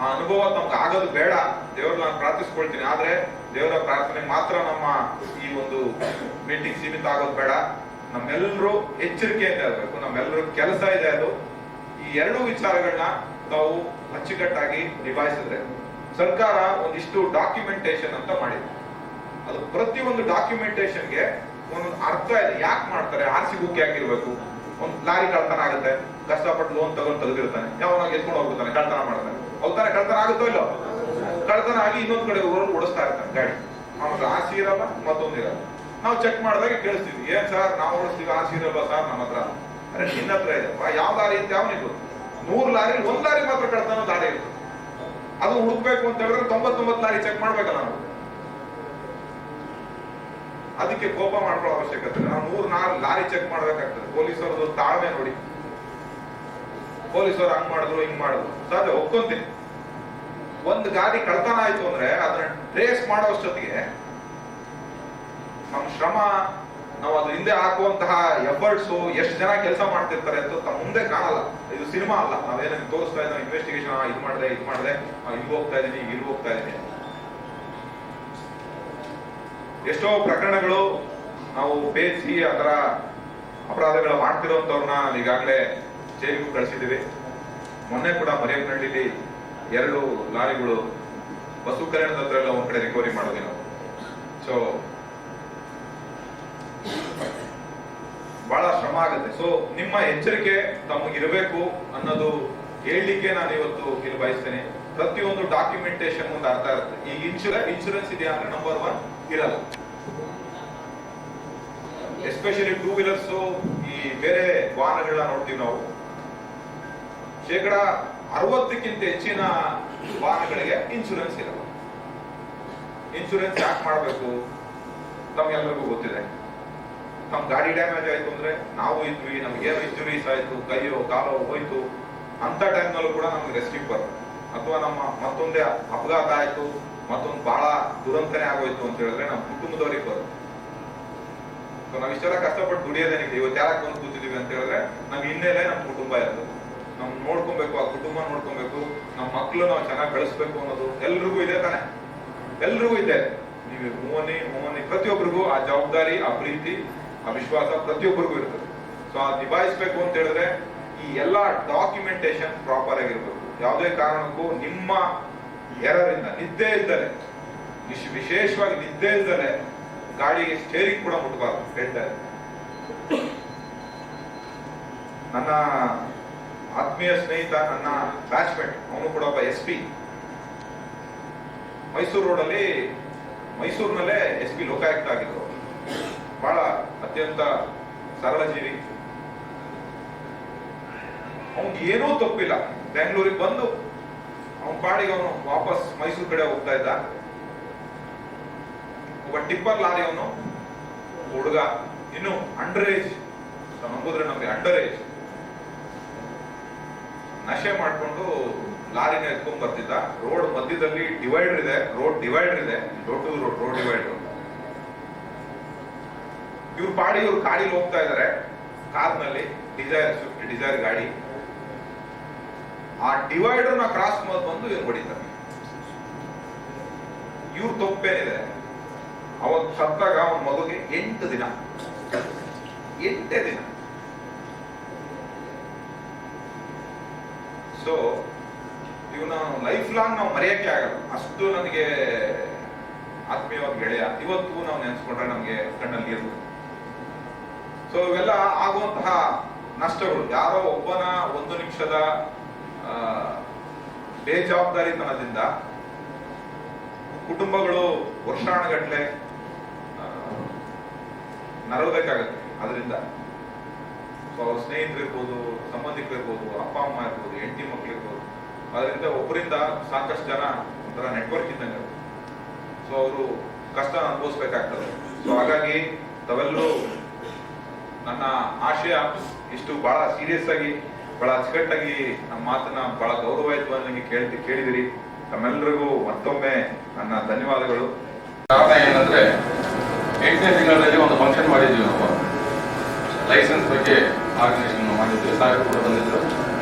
ಆ ಅನುಭವ ನಮ್ಗೆ ಆಗೋದು ಬೇಡ. ದೇವ್ರ ನಾನು ಪ್ರಾರ್ಥಿಸ್ಕೊಳ್ತೀನಿ. ಆದ್ರೆ ದೇವರ ಪ್ರಾರ್ಥನೆ ಮಾತ್ರ ನಮ್ಮ ಈ ಒಂದು ಮೀಟಿಂಗ್ ಸೀಮಿತ ಆಗೋದು ಬೇಡ. ನಮ್ಮೆಲ್ಲರೂ ಎಚ್ಚರಿಕೆಯಿಂದ ಇರಬೇಕು. ನಮ್ಮೆಲ್ಲರೂ ಕೆಲಸ ಇದೆ ಅದು. ಈ ಎರಡು ವಿಚಾರಗಳನ್ನ ನಾವು ಅಚ್ಚುಕಟ್ಟಾಗಿ ನಿಭಾಯಿಸಿದ್ರೆ ಸರ್ಕಾರ ಒಂದಿಷ್ಟು ಡಾಕ್ಯುಮೆಂಟೇಶನ್ ಅಂತ ಮಾಡಿದೆ. ಅದು ಪ್ರತಿ ಒಂದು ಡಾಕ್ಯುಮೆಂಟೇಶನ್ಗೆ ಒಂದೊಂದು ಅರ್ಥ ಇದೆ. ಯಾಕೆ ಮಾಡ್ತಾರೆ? ಆರ್ ಸಿ ಬುಕ್ ಯಾಕಿರ್ಬೇಕು ಒಂದು ಲಾರಿ ಕಳ್ತನ ಆಗುತ್ತೆ. ಕಷ್ಟಪಟ್ಟು ಲೋನ್ ತಗೊಂಡು ತೆಗೆದಿರ್ತಾನೆ. ಯಾವನಾಗ ಎತ್ಕೊಂಡು ಹೋಗ್ತಾನೆ ಕಳ್ತನ ಮಾಡ್ತಾನೆ. ಆಗುತ್ತೋ ಇಲ್ಲೋ? ಕಳ್ತನ ಆಗಿ ಇನ್ನೊಂದ್ ಕಡೆ ಊರಲ್ಲಿ ಓಡಿಸ್ತಾ ಇರ್ತಾನೆ ಗಾಡಿ. ಅವನಿಗೆ ಆಸೆ ಇರಲ್ಲ, ಮತ್ತೊಂದು ಇರಲ್ಲ. ನಾವು ಚೆಕ್ ಮಾಡಿದಾಗ ಕೇಳಿಸ್ತೀವಿ, ಏನ್ ಸರ್, ನಾವು ಓಡಿಸ್ತೀವಿ ಆಸೆ ಇರಲ್ಲ ಸರ್ ನಮ್ಮ ಹತ್ರ? ಅರೆ, ನಿನ್ನ ಹತ್ರ ಇದೆಪ್ಪ ಯಾವ ದಾರಿ ಅಂತ ನೂರು ಲಾರಿ, ಒಂದ್ ಲಾರಿ ಮಾತ್ರ ಕಳ್ತನ ದಾರಿ ಇರುತ್ತೆ ಅದು ಹುಡುಕ್ಬೇಕು ಅಂತ ಹೇಳಿದ್ರೆ ತೊಂಬತ್ತೊಂಬತ್ತು ಲಾರಿ ಚೆಕ್ ಮಾಡ್ಬೇಕಲ್ಲ ನಾವು. ಅದಕ್ಕೆ ಕೋಪ ಮಾಡ್ಕೊಳ್ಳೋ ಅವಶ್ಯಕತೆ ನಾವು ನೂರ್ ನಾಲ್ಕು ಲಾರಿ ಚೆಕ್ ಮಾಡ್ಬೇಕಾಗ್ತದೆ. ಪೊಲೀಸರದು ತಾಳ್ಮೆ ನೋಡಿ. ಪೊಲೀಸರು ಹಂಗ್ ಮಾಡಿದ್ರು, ಹಿಂಗ್ ಮಾಡಿದ್ರು. ಸಾಧ್ಯ ಒಪ್ಕೊಂತೀನಿ. ಒಂದ್ ಗಾಡಿ ಕಳ್ತನ ಆಯ್ತು ಅಂದ್ರೆ ಅದನ್ನ ಟ್ರೇಸ್ ಮಾಡೋಷ್ಟೊತ್ತಿಗೆ ನಮ್ಮ ನಮ್ ಶ್ರಮ, ನಾವು ಅದ್ರ ಹಿಂದೆ ಹಾಕುವಂತಹ ಎಫರ್ಟ್ಸ್ ಎಷ್ಟು ಜನ ಕೆಲಸ ಮಾಡ್ತಿರ್ತಾರೆ ಅಂತ ತಮ್ಮ ಮುಂದೆ ಕಾಣಲ್ಲ. ಇದು ಸಿನಿಮಾ ಅಲ್ಲ. ನಾವೇನೇನು ತೋರಿಸ್ತಾ ಇದ್ದೀವಿ ಇನ್ವೆಸ್ಟಿಗೇಷನ್ ಇದು ಮಾಡಿದೆ ಇದು ಮಾಡಿದೆ ಇಲ್ಲಿ ಹೋಗ್ತಾ ಇದ್ದೀನಿ, ಇಲ್ಲಿ ಹೋಗ್ತಾ ಇದ್ದೀನಿ. ಎಷ್ಟೋ ಪ್ರಕರಣಗಳು ನಾವು ಬೇಯಿಸಿ ಆ ಅಪರಾಧಗಳ ಅಪರಾಧಗಳು ಮಾಡ್ತಿರೋಂಥವ್ರನ್ನ ಈಗಾಗಲೇ ಜೈಲಿಗೂ ಕಳಿಸಿದ್ದೀವಿ. ಮೊನ್ನೆ ಕೂಡ ಮರಿಯಮ್ಮನಹಳ್ಳಿಲಿ ಎರಡು ಲಾರಿಗಳು ವಸು ಕಲ್ಯಾಣದ ಹತ್ರ ಎಲ್ಲ ಒಂದ್ ಕಡೆ ರಿಕವರಿ ಮಾಡಿದ್ವಿ ನಾವು. ಸೊ ಬಹಳ ಶ್ರಮ ಆಗುತ್ತೆ. ಸೊ ನಿಮ್ಮ ಎಚ್ಚರಿಕೆ ತಮಗಿರಬೇಕು ಅನ್ನೋದು ಹೇಳಲಿಕ್ಕೆ ನಾನು ಇವತ್ತು ಇಲ್ಲಿ ಬಯಸ್ತೇನೆ. ಪ್ರತಿಯೊಂದು ಡಾಕ್ಯುಮೆಂಟೇಶನ್ ಒಂದು ಅರ್ಥ ಇರುತ್ತೆ. ಈ ಇನ್ಶೂರೆನ್ಸ್ ಇನ್ಶೂರೆನ್ಸ್ ಇದೆ ಅಂದ್ರೆ ನಂಬರ್ ಒನ್ ಇರಲ್ಲ. ಎಸ್ಪೆಷಲಿ ಟೂ ವೀಲರ್ಸ್ ಈ ಬೇರೆ ವಾಹನಗಳನ್ನ ನೋಡ್ತೀವಿ ನಾವು. ಶೇಕಡ ಅರವತ್ತಕ್ಕಿಂತ ಹೆಚ್ಚಿನ ವಾಹನಗಳಿಗೆ ಇನ್ಶೂರೆನ್ಸ್ ಇರಲ್ಲ ಇನ್ಶೂರೆನ್ಸ್ ಯಾಕೆ ಮಾಡಬೇಕು? ತಮ್ಗೆಲ್ರಿಗೂ ಗೊತ್ತಿದೆ. ನಮ್ ಗಾಡಿ ಡ್ಯಾಮೇಜ್ ಆಯ್ತು ಅಂದ್ರೆ ನಾವು ಇದ್ವಿ, ನಮ್ಗೆ ಏನೋ ಇಂಜುರೀಸ್ ಆಯ್ತು, ಕೈಯೋ, ಕಾಲೋ ಹೋಯ್ತು. ಅಂತ ಟೈಮ್ನಲ್ಲೂ ಕೂಡ ನಮ್ಗೆ ರೆಸ್ಕ್ಯೂ ಬರುತ್ತೆ ಅಥವಾ ನಮ್ಮ ಮತ್ತೊಂದೇ ಅಪಘಾತ ಆಯ್ತು, ಮತ್ತೊಂದು ಬಹಳ ದುರಂತನೇ ಆಗೋಯ್ತು ಅಂತ ಹೇಳಿದ್ರೆ ನಮ್ಮ ಕುಟುಂಬದವ್ರಿಗೆ ಬರುತ್ತೆ ನಾವ್ ಇಷ್ಟೆಲ್ಲ ಕಷ್ಟಪಟ್ಟು ದುಡಿಯೋದೇನಿದೆ ಇವತ್ತು ಯಾರಕ್ಕೆ ಬಂದು ಕೂತಿದೀವಿ ಅಂತ ಹೇಳಿದ್ರೆ ನಮ್ ಹಿನ್ನೆಲೆ ನಮ್ಮ ಕುಟುಂಬ ಇರ್ತದೆ ನಮ್ ನೋಡ್ಕೊಬೇಕು, ಆ ಕುಟುಂಬ ನೋಡ್ಕೊಬೇಕು, ನಮ್ಮ ಮಕ್ಕಳು ನಾವು ಚೆನ್ನಾಗಿ ಬೆಳೆಸ್ಬೇಕು ಅನ್ನೋದು ಎಲ್ರಿಗೂ ಇದೆ ತಾನೆ. ಎಲ್ರಿಗೂ ಇದೆ. ನೀವು ಮೂವನಿ ಮೂವನಿ ಪ್ರತಿಯೊಬ್ಬರಿಗೂ ಆ ಜವಾಬ್ದಾರಿ, ಆ ಪ್ರೀತಿ, ಆ ವಿಶ್ವಾಸ ಪ್ರತಿಯೊಬ್ಬರಿಗೂ ಇರ್ತದೆ. ಸೊ ಆ ನಿಭಾಯಿಸ್ಬೇಕು ಅಂತ ಹೇಳಿದ್ರೆ ಈ ಎಲ್ಲಾ ಡಾಕ್ಯುಮೆಂಟೇಶನ್ ಪ್ರಾಪರ್ ಆಗಿರ್ಬೇಕು. ಯಾವುದೇ ಕಾರಣಕ್ಕೂ ನಿಮ್ಮ ಎರರಿಂದ ನಿದ್ದೆ ಇಲ್ದಲೆ, ವಿಶ್- ವಿಶೇಷವಾಗಿ ನಿದ್ದೆ ಇಲ್ದಲೆ ಗಾಡಿಗೆ ಸ್ಟೇರಿಂಗ್ ಕೂಡ ಮುಟ್ಬಾರ್ದು ಹೇಳ್ತಾರೆ ನನ್ನ ಆತ್ಮೀಯ ಸ್ನೇಹಿತ ನನ್ನ ಬ್ಯಾಚ್ಮೆಂಟ್ ಅವನು ಕೂಡ ಒಬ್ಬ ಎಸ್ ಪಿ ಮೈಸೂರು ರೋಡಲ್ಲಿ ಮೈಸೂರಿನಲ್ಲೇ ಎಸ್ ಪಿ ಲೋಕಾಯುಕ್ತ ಆಗಿದ್ರು ಬಹಳ ಅತ್ಯಂತ ಸರಳ ಜೀವಿ. ಅವನಿಗೆ ಏನೂ ತಪ್ಪಿಲ್ಲ. ಬೆಂಗಳೂರಿಗೆ ಬಂದು ಅವನ ಪಾಡಿಗೆ ಅವನು ವಾಪಸ್ ಮೈಸೂರು ಕಡೆ ಹೋಗ್ತಾ ಇದ್ದ. ಒಬ್ಬ ಟಿಪ್ಪರ್ ಲಾರಿ ಅವನು. ಹುಡುಗ. ಇನ್ನು ಅಂಡರ್ ಏಜ್ ನಂಬುದ್ರೆ ನಮ್ಗೆ ಅಂಡರ್ ಏಜ್ ನಶೆ ಮಾಡ್ಕೊಂಡು ಲಾರಿನ ಎತ್ಕೊಂಡ್ ಬರ್ತಿದ್ದ. ರೋಡ್ ಮಧ್ಯದಲ್ಲಿ ಡಿವೈಡರ್ ಇದೆ. ರೋಡ್ ಡಿವೈಡರ್ ಇದೆ. ದೊಡ್ಡ ರೋಡ್ ರೋಡ್ ಡಿವೈಡರ್ ಇವ್ರ ಪಾಡಿ, ಇವ್ರು ಗಾಡಿಲಿ ಹೋಗ್ತಾ ಇದಾರೆ. ಕಾರ್ನಲ್ಲಿ ಡಿಸೈರ್ ಸ್ವಿಫ್ಟ್ ಡಿಸೈರ್ ಗಾಡಿ. ಆ ಡಿವೈಡರ್ನ ಕ್ರಾಸ್ ಮಾಡಿ ಬಂದು ಇವ್ರು ಹೊಡಿತಾರೆ. ಇವ್ರ ತಪ್ಪೇನಿದೆ. ಅವತ್ತು ಸತ್ತಾಗ ಅವನ ಮಗುಗೆ ಎಂಟು ದಿನ. ಎಂಟೇ ದಿನ. ಸೊ ಇವನ ಲೈಫ್ ಲಾಂಗ್ ನಾವು ಮರೆಯಕ್ಕೆ ಆಗಲ್ಲ. ಅಷ್ಟು ನನಗೆ ಆತ್ಮೀಯವಾದ ಗೆಳೆಯ. ಇವತ್ತು ನಾವು ನೆನೆಸ್ಕೊಂಡ್ರೆ ನಮಗೆ ಕಣ್ಣಲ್ಲಿ ನೀರು ಸೊ ಇವೆಲ್ಲ ಆಗುವಂತಹ ನಷ್ಟಗಳು. ಯಾರೋ ಒಬ್ಬನ ಒಂದು ನಿಮಿಷದ ಬೇಜವಾಬ್ದಾರಿತನದಿಂದ ಕುಟುಂಬಗಳು ವರ್ಷಾನುಗಟ್ಲೆ ಆ, ನರಳಬೇಕಾಗತ್ತೆ. ಅದರಿಂದ ಸ್ನೇಹಿತರಿರ್ಬೋದು ಸಂಬಂಧಿಕರಿರ್ಬೋದು ಅಪ್ಪ, ಅಮ್ಮ ಇರ್ಬೋದು, ಹೆಂಡತಿ ಮಕ್ಕಳಿರ್ಬೋದು ಅದರಿಂದ ಒಬ್ಬರಿಂದ ಸಾಕಷ್ಟು ಜನ ಒಂಥರ ನೆಟ್ವರ್ಕ್ ಇದ್ದಂಗೆ ಸೊ ಅವರು ಕಷ್ಟ ಅನುಭವಿಸ್ಬೇಕಾಗ್ತದೆ. ಸೊ ಹಾಗಾಗಿ ತಾವೆಲ್ಲರೂ ನನ್ನ ಆಶಯ ಇಷ್ಟು ಬಹಳ ಸೀರಿಯಸ್ ಆಗಿ, ಬಹಳ ಅಚ್ಚುಕಟ್ಟಾಗಿ ನಮ್ಮ ಮಾತನ್ನ ಬಹಳ ಗೌರವಯುತವಾಗಿ ಕೇಳಿ ಕೇಳಿದಿರಿ. ತಮ್ಮೆಲ್ಲರಿಗೂ ಮತ್ತೊಮ್ಮೆ ನನ್ನ ಧನ್ಯವಾದಗಳು. ಕಾರಣ ಏನಂದ್ರೆ, ಎಂಟನೇ ತಿಂಗಳಲ್ಲಿ ಒಂದು ಫಂಕ್ಷನ್ ಮಾಡಿದ್ವಿ ನಾವು. ಲೈಸೆನ್ಸ್ ಬಗ್ಗೆ ಆರ್ಗನೈಸೇಷನ್ ಮಾಡಿದ್ದೆ ಸಾಹೇಬ್ ಬಂದಿದ್ದರು.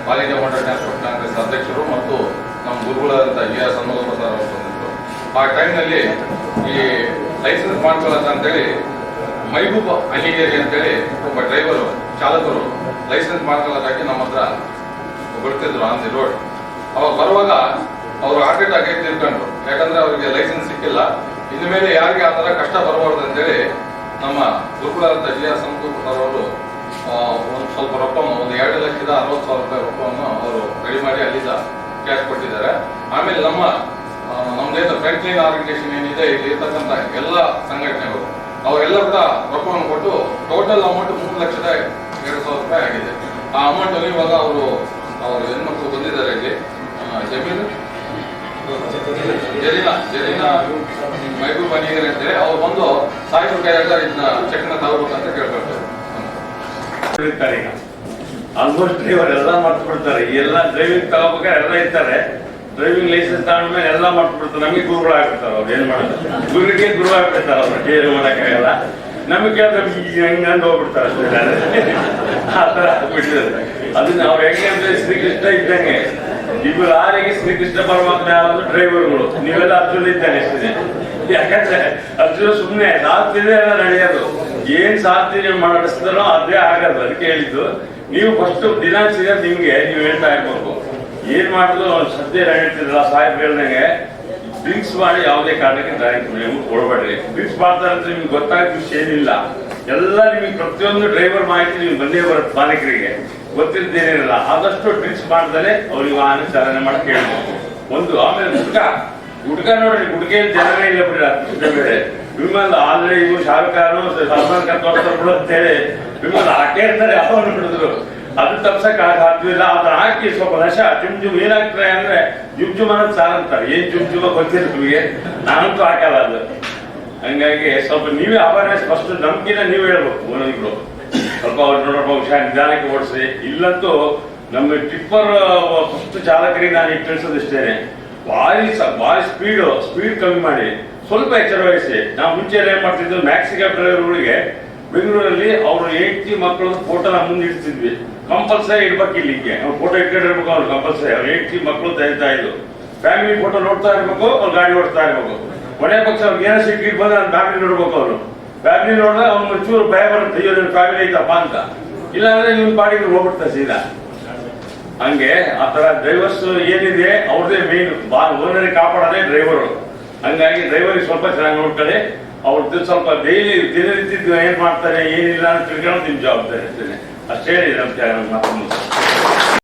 All India motor transport congress ಅಧ್ಯಕ್ಷರು ಮತ್ತು ನಮ್ಮ ಗುರುಗಳಾದಂಥ ಎ ಆರ್ ಸಣ್ಣ ಸರ್ ಅವರು ಬಂದಿದ್ದರು. ಆ ಟೈಮ್ನಲ್ಲಿ ಈ ಲೈಸೆನ್ಸ್ ಮಾಡ್ಕೊಳ್ಳೋದು ಅಂತೇಳಿ, ಮೈಬೂಬ ಅಲಿಗೇರಿ ಅಂತೇಳಿ ಒಬ್ಬ ಡ್ರೈವರು ಚಾಲಕರು ಲೈಸೆನ್ಸ್ ಮಾಡ್ಕೊಳ್ಳೋದಾಗಿ ನಮ್ಮ ಹತ್ರ ಬರ್ತಿದ್ರು ಆನ್ ದಿ ರೋಡ್ ಅವಾಗ ಬರುವಾಗ ಅವರು ಹಾರ್ಟ್ ಅಟ್ಯಾಕ್ ಆಗಿ ತಿಳ್ಕೊಂಡ್ರು. ಯಾಕಂದ್ರೆ ಅವರಿಗೆ ಲೈಸೆನ್ಸ್ ಸಿಕ್ಕಿಲ್ಲ. ಇನ್ನು ಮೇಲೆ ಯಾರಿಗೆ ಆ ಥರ ಕಷ್ಟ ಬರಬಾರ್ದು ಅಂತೇಳಿ ನಮ್ಮ ಗುರುಗಳಾದಂಥ ಜಿ ಆರ್ ಸಂಕೂರ್ ಅವರು ಒಂದು ಸ್ವಲ್ಪ ರೊಕ್ಕವನ್ನು ಒಂದು ಎರಡು ಲಕ್ಷದ ಅರವತ್ತು ಸಾವಿರ ರೂಪಾಯಿ ರೊಕ್ಕವನ್ನು ಅವರು ರೆಡಿ ಮಾಡಿ ಅಲ್ಲಿಂದ ಕ್ಯಾಶ್ ಕೊಟ್ಟಿದ್ದಾರೆ. ಆಮೇಲೆ ನಮ್ಮ ಆ, ನಮ್ದೇನು ಫ್ರಂಟ್ಲೈನ್ ಆರ್ಗನೈಸೇಷನ್ ಏನಿದೆ ಇಲ್ಲಿ ಇರ್ತಕ್ಕಂಥ ಎಲ್ಲ ಸಂಘಟನೆಗಳು ಅವರೆಲ್ಲ ಕೂಡ ರೊಕ್ಕವನ್ನು ಕೊಟ್ಟು ಟೋಟಲ್ ಅಮೌಂಟ್ ಮೂರು ಲಕ್ಷದ ಎರಡು ಸಾವಿರ ರೂಪಾಯಿ ಆಗಿದೆ. ಆ ಅಮೌಂಟ್ ಅಲ್ಲಿ ಇವಾಗ ಅವರು ಅವರು ಹೆಣ್ಮಕ್ಳು ಬಂದಿದ್ದಾರೆ ಇಲ್ಲಿ. ಜಮೀನು? ಜರೀನಾ ಜರೀನಾ ಮೈಬೂಬ್ ಅನಿಗರ್ ಅಂತೇಳಿ ಅವ್ರು ಬಂದು ಸಾಯಿಬ್ರ ಕೈಯಾಗ ಇದನ್ನ ಚೆಕ್ನ ತಗೋಬೇಕಂತ ಕೇಳ್ಕೊಳ್ತಾರೆ. ಆಲ್ಮೋಸ್ಟ್ ಡ್ರೈವರ್ ಎಲ್ಲ ಮಾಡ್ಬಿಡ್ತಾರೆ ಎಲ್ಲ ಡ್ರೈವಿಂಗ್ ತಗೋಬೇಕಾದ್ರೆ ಎಲ್ಲ ಇರ್ತಾರೆ. ಡ್ರೈವಿಂಗ್ ಲೈಸೆನ್ಸ್ ತಗೊಂಡ್ಮೇಲೆ ಎಲ್ಲ ಮಾಡ್ಬಿಡ್ತಾರೆ ನಮಗೆ ಗುರುಗಳು ಆಗ್ಬಿಡ್ತಾರೆ ಅವ್ರು. ಏನ್ ಮಾಡೋದು? ಗುರುಗೆ ಗುರು ಆಗ್ಬಿಡ್ತಾರೆ ಅವ್ರು. ಏನು ಮಾಡೋಕ್ಕಾಗಲ್ಲ. ನಮಗೆ ಹೆಂಗಂದು ಹೋಗ್ಬಿಡ್ತಾರೆ ಅಷ್ಟೇ ಆ ಥರ ಅದನ್ನ ಅವ್ರು ಹೆಂಗೆ ಅಂದ್ರೆ ಶ್ರೀಕೃಷ್ಣ ಇದ್ದಂಗೆ. ಇಬ್ಬರು ಆರಿಗೆ ಶ್ರೀಕೃಷ್ಣ ಪರಮಾತ್ಮ ಯಾರು ಡ್ರೈವರ್ಗಳು ನೀವೆಲ್ಲ ಅರ್ಜುನ ಇದ್ದಾನೆ ಯಾಕಂದ್ರೆ ಅರ್ಜುನ ಸುಮ್ಮನೆ ನಾಲ್ಕು ಎಲ್ಲ ನಡೆಯೋದು. ಏನ್ ಸಾಧ್ಯ ಮಾಡಿಸ್ತಾರೋ ಅದೇ ಆಗಲ್ಲ ಅದಕ್ಕೆ ಹೇಳಿದ್ದು. ನೀವು ಫಸ್ಟ್ ದಿನ ಸಿಗೋ ನಿಮ್ಗೆ ನೀವು ಹೇಳ್ತಾ ಇರ್ಬೇಕು ಏನ್ ಮಾಡುದು ಸದ್ಯ ಹೇಳ್ತಿದ್ರಲ್ಲ ಸಾಹೇಬ್ ಹೇಳ್ದಂಗೆ, ಡ್ರಿಂಕ್ಸ್ ಮಾಡಿ ಯಾವುದೇ ಕಾರಣಕ್ಕೆ ದಾರಿ ನೀವು ಕೊಡಬೇಡ್ರಿ. ಡ್ರಿಂಕ್ಸ್ ಮಾಡ್ತಾರೆ ಅಂತ ನಿಮ್ಗೆ ವಿಷಯ ಏನಿಲ್ಲ. ಎಲ್ಲ ನಿಮಗೆ ಪ್ರತಿಯೊಂದು ಡ್ರೈವರ್ ಮಾಹಿತಿ ನಿಮ್ಗೆ ಬಂದೇ ಬರ ಮಾಲೀಕರಿಗೆ. ಗೊತ್ತಿದ್ದೇನಿರಲ್ಲ ಆದಷ್ಟು ಡ್ರಿಂಕ್ಸ್ ಮಾಡ್ದಲೆ ಅವ್ರಿಗೆ ವಾಹನ ಚಾಲನೆ ಮಾಡಿ ಒಂದು ಆಮೇಲೆ ಹುಡುಗ ಹುಡುಗ ನೋಡ್ರಿ ಹುಡುಗಿಯಲ್ಲಿ ಜನರೇ ಇಲ್ಲ ಬಿಡ್ರಿ ಬೇರೆ ವಿಮಲ್ ಆದ್ರೆ ಇವು ಶಾರುಖ್ ಖಾನ್, ಸಲ್ಮಾನ್ ಖಾನ್ ತೋರ್ಸ್ತಾರೆ ಬಿಡು ಅಂತ ಹೇಳಿ ವಿಮಲ್ ಹಾಕೇ ಇರ್ತಾರೆ ಯಾವ ನೋಡಿದ್ರು. ಅದು ತಪ್ಸಕ್ ಆಗಿಲ್ಲ ಅದ್ರ ಹಾಕಿ ಸ್ವಲ್ಪ ನಶ ಜುಮ್ ಜುಮ್ ಏನಾಗ್ತಾರೆ ಅಂದ್ರೆ ಜುಮ್ ಜುಮ್ ಅನ್ನೋದು ಸಾರ್ ಅಂತಾರೆ. ಏನ್ ಜುಮ್ ಜುಮ್ ಗೊತ್ತಿಲ್ಲ ನಿಮಗೆ. ನಾನಂತೂ ಹಾಕಲ್ಲ ಅದು. ಹಂಗಾಗಿ ಸ್ವಲ್ಪ ನೀವೇ ಅವೇರ್ನೆಸ್ ಫಸ್ಟ್ ನಂಬಿಕೆನ ನೀವ್ ಹೇಳ್ಬೇಕು ಒಂದೊಂದು ಸ್ವಲ್ಪ ಅವ್ರು ನೋಡಪ್ಪ ಹುಷಾರ್, ನಿಧಾನಕ್ಕೆ ಓಡಿಸಿ. ಇಲ್ಲಂತೂ ನಮ್ಮ ಟಿಪ್ಪರ್ ಫಸ್ಟ್ ಚಾಲಕರಿಗೆ ನಾನು ಈಗ ತಿಳಿಸೋದಿಷ್ಟೇನೆ. ಭಾರಿ ಭಾರಿ ಸ್ಪೀಡ್ ಸ್ಪೀಡ್ ಕಮ್ಮಿ ಮಾಡಿ. ಸ್ವಲ್ಪ ಎಚ್ಚರ ವಹಿಸಿ ನಾವು ಮುಂಚೆ ಏನ್ ಮಾಡ್ತಿದ್ವಿ ಮ್ಯಾಕ್ಸಿಕಾ ಡ್ರೈವರ್ಗಳಿಗೆ ಬೆಂಗಳೂರಲ್ಲಿ ಅವರು ಹೆಂಡತಿ ಮಕ್ಕಳು ಫೋಟೋ ನಮ್ಮ ಮುಂದೆ ಇಡ್ತಿದ್ವಿ. ಕಂಪಲ್ಸರಿ ಇಡ್ಬೇಕು ಇಲ್ಲಿಗೆ. ಅವ್ರು ಫೋಟೋ ಇಟ್ಕೊಂಡಿರ್ಬೇಕು ಅವ್ರು ಕಂಪಲ್ಸರಿ ಅವ್ರ ಹೆಂಡತಿ ಮಕ್ಕಳು ತೆಗಿತಾ ಇದ್ರು ಫ್ಯಾಮಿಲಿ ಫೋಟೋ ನೋಡ್ತಾ ಇರ್ಬೇಕು, ಅವ್ರು ಗಾಡಿ ಓಡ್ತಾ ಇರ್ಬೇಕು. ಕೊನೆ ಪಕ್ಷ ಅವ್ರಿಗೆ ಏನೋ ಸಿಕ್ಕಿಟ್ ಬಂದ್ರೆ ನಾನು ಫ್ಯಾಮಿಲಿ ನೋಡ್ಬೇಕು ಅವರು. ಫ್ಯಾಮಿಲಿ ನೋಡಿದ್ರೆ ಅವ್ನು ಒಂಚೂರು ಭಯ ಬರುತ್ತೆ, ಅಯ್ಯೋ ನನ್ನ ಫ್ಯಾಮಿಲಿ ಐತಪ್ಪ ಅಂತ. ಇಲ್ಲಾಂದ್ರೆ ನಿಮ್ ಬಾಡಿಗೆ ಹೋಗ್ಬಿಡ್ತಾ ಸೀದಾ. ಹಂಗೆ ಆ ತರ ಡ್ರೈವರ್ಸ್ ಏನಿದೆ, ಅವ್ರದೇ ಮೇನ್ ಓನರ್ ಕಾಪಾಡೋದೇ ಡ್ರೈವರು ಹಂಗಾಗಿ ಡ್ರೈವರಿಗೆ ಸ್ವಲ್ಪ ಚೆನ್ನಾಗಿ ನೋಡ್ತಾರೆ ಅವ್ರದ್ದು ಸ್ವಲ್ಪ ಡೈಲಿ ದಿನನಿತ್ಯ ಏನ್ ಮಾಡ್ತಾರೆ, ಏನಿಲ್ಲ ಅಂತ ತಿಳ್ಕೊಂಡು ನಿಮ್ ಜವಾಬ್ದಾರಿ ಇರ್ತೇನೆ ಅಷ್ಟೇ ನಮ್ಮ ಮಾತು